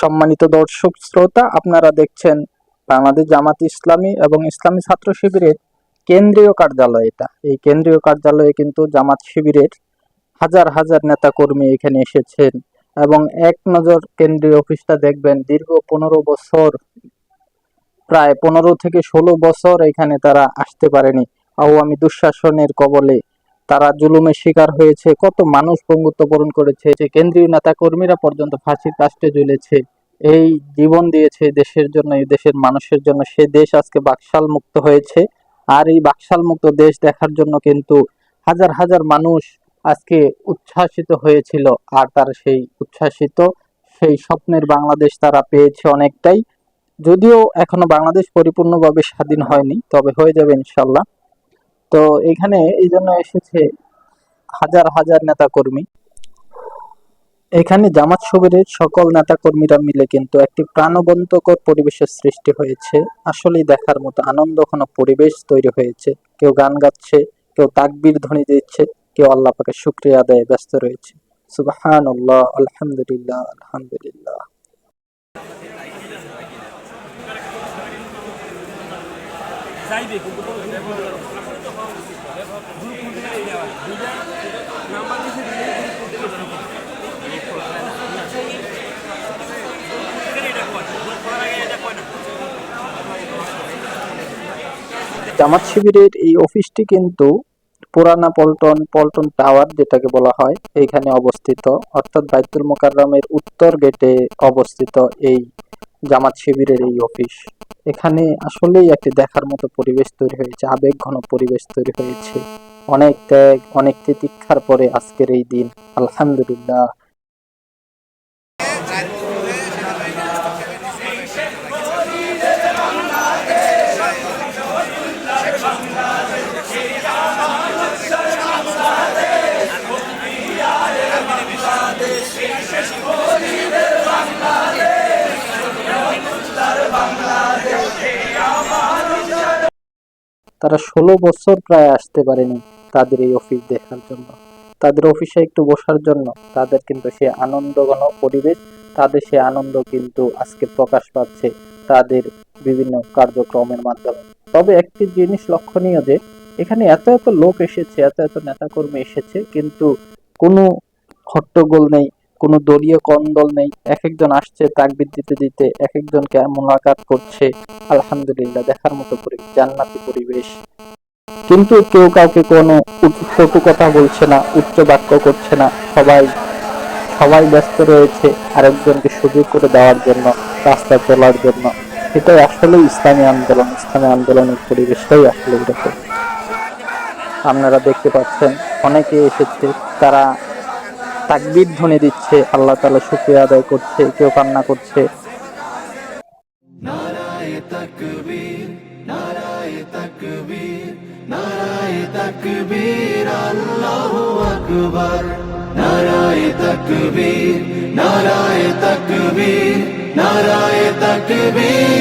সম্মানিত দর্শক শ্রোতা, আপনারা দেখছেন বাংলাদেশ জামাত ইসলামী এবং ইসলামী ছাত্র শিবিরের কেন্দ্রীয় কার্যালয় এটা। এই কেন্দ্রীয় কার্যালয়ে কিন্তু জামাত শিবিরের হাজার হাজার নেতা কর্মী এখানে এসেছেন এবং এক নজর কেন্দ্রীয় অফিসটা দেখবেন, দীর্ঘ পনেরো বছর, প্রায় পনেরো থেকে ষোলো বছর এখানে তারা আসতে পারেনি। আওয়ামী দুঃশাসনের কবলে তারা জুলুমের শিকার হয়েছে, কত মানুষ পঙ্গুত্ব বরণ করেছে, যে কেন্দ্রীয় নেতা কর্মীরা পর্যন্ত ফাঁসির কাস্টে ঝুলেছে এই জীবন দিয়েছে দেশের জন্য, এই দেশের মানুষের জন্য। সে দেশ আজকে বাকশাল মুক্ত হয়েছে। আর এই বাকশাল মুক্ত দেশ দেখার জন্য কিন্তু হাজার হাজার মানুষ আজকে উচ্ছ্বাসিত হয়েছিল। আর তার সেই উচ্ছ্বাসিত, সেই স্বপ্নের বাংলাদেশ তারা পেয়েছে অনেকটাই। যদিও এখনও বাংলাদেশ পরিপূর্ণভাবে স্বাধীন হয়নি, তবে হয়ে যাবে ইনশাল্লাহ। তো এখানে এই জন্য এসেছে হাজার হাজার নেতা কর্মী এখানে জামাত শিবিরের সকল নেতা কর্মীরা মিলে কিন্তু একটি প্রাণবন্তকর পরিবেশের সৃষ্টি হয়েছে। আসলেই দেখার মতো আনন্দঘন পরিবেশ তৈরি হয়েছে। কেউ গান গাচ্ছে, কেউ তাকবির ধ্বনি দিচ্ছে, কেউ আল্লাহ পাকে শুক্রিয়া আদায়ে ব্যস্ত রয়েছে। সুবহানাল্লাহ, আলহামদুলিল্লাহ আলহামদুলিল্লাহ। কয় না। জামাত শিবিরের এই অফিসটি কিন্তু পুরানা পল্টন পল্টন টাওয়ার যেটাকে বলা হয়, এইখানে অবস্থিত। অর্থাৎ বাইতুল মোকাররমের উত্তর গেটে অবস্থিত এই জামাত শিবিরের এই অফিস। এখানে আসলেই একটি দেখার মতো পরিবেশ তৈরি হয়েছে আবেগ ঘন পরিবেশ তৈরি হয়েছে। অনেক ত্যাগ, অনেক তিতিক্ষার পরে আজকের এই দিন, আলহামদুলিল্লাহ। তারা ষোলো বছর প্রায় আসতে পারেনি তাদের এই অফিস দেখার জন্য। তাদের অফিসে একটু বসার জন্য তাদের কিন্তু সে আনন্দঘন পরিবেশ, তাদের সে আনন্দ কিন্তু আজকে প্রকাশ পাচ্ছে তাদের বিভিন্ন কার্যক্রমের মাধ্যমে। তবে একটি জিনিস লক্ষণীয় যে, এখানে এত এত লোক এসেছে, এত এত নেতাকর্মী এসেছে, কিন্তু কোনো হট্টগোল নেই। কোনো দলীয় কন্দল নেই। এক একজন আসছে তাকবির দিতে দিতে, এক একজনকে মোলাকাত করছে, আলহামদুলিল্লাহ, দেখার মতো পরিবেশ জান্নাতি পরিবেশ। কিন্তু কেউ কাউকে কোনো কটু কথা বলছে না, উচ্চ বাক্য করছে না। সবাই সবাই ব্যস্ত রয়েছে আরেকজনকে সুযোগ করে দেওয়ার জন্য, রাস্তা চলার জন্য। এটাই আসলে ইসলামী আন্দোলন, ইসলামী আন্দোলনের পরিবেশটাই আসলে এরকম। আপনারা দেখতে পাচ্ছেন, অনেকে এসেছে, তারা তাকবীর ধ্বনি দিচ্ছে, আল্লাহ তাআলা শুকরিয়া আদায় করছে, কেউ কান্না করছে। নারায় তকবীর নারায় তকবীর